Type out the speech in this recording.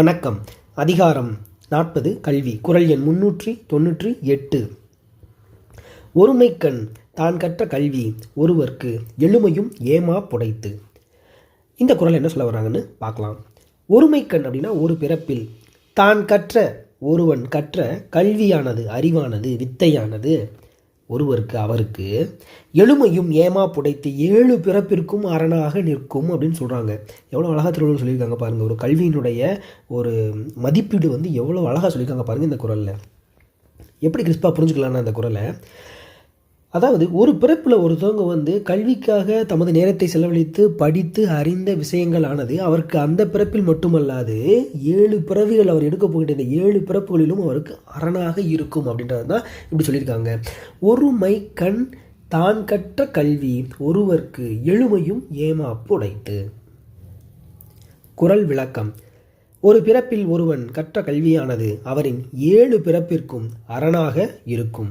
வணக்கம். அதிகாரம் நாற்பது கல்வி. குரல் எண் முன்னூற்றி தொன்னூற்றி எட்டு. ஒருமைக்கண் தான் கற்ற கல்வி ஒருவர்க்கு எழுமையும் ஏமா புடைத்து. இந்த குரல் என்ன சொல்ல வர்றாங்கன்னு பார்க்கலாம். ஒருமைக்கண் அப்படின்னா ஒரு பிறப்பில். தான் கற்ற ஒருவன் கற்ற கல்வியானது அறிவானது வித்தையானது. ஒருவருக்கு அவருக்கு எளிமையும் ஏமா புடைத்து ஏழு பிறப்பிற்கும் அரணாக நிற்கும் அப்படின்னு சொல்கிறாங்க எவ்வளோ அழகாக திருவள்ளுவர் சொல்லியிருக்காங்க பாருங்கள் ஒரு கல்வியினுடைய ஒரு மதிப்பீடு வந்து எவ்வளோ அழகாக சொல்லியிருக்காங்க பாருங்கள் இந்த குரலில். எப்படி கிறிஸ்பாக புரிஞ்சுக்கலாம்னா அந்த குரலை அதாவது ஒரு பிறப்பில் ஒருத்தவங்க வந்து கல்விக்காக தமது நேரத்தை செலவழித்து படித்து அறிந்த விஷயங்களானது அவருக்கு அந்த பிறப்பில் மட்டுமல்லாது ஏழு பிறவிகள் அவர் எடுக்க போகின்ற இந்த ஏழு பிறப்புகளிலும் அவருக்கு அரணாக இருக்கும் அப்படின்றது தான் இப்படி சொல்லியிருக்காங்க. ஒருமை கண் தான் கற்ற கல்வி ஒருவர்க்கு எழுமையும் ஏமாப்பு உடைத்து குரல் விளக்கம். ஒரு பிறப்பில் ஒருவன் கற்ற கல்வியானது அவரின் ஏழு பிறப்பிற்கும் அரணாக இருக்கும்.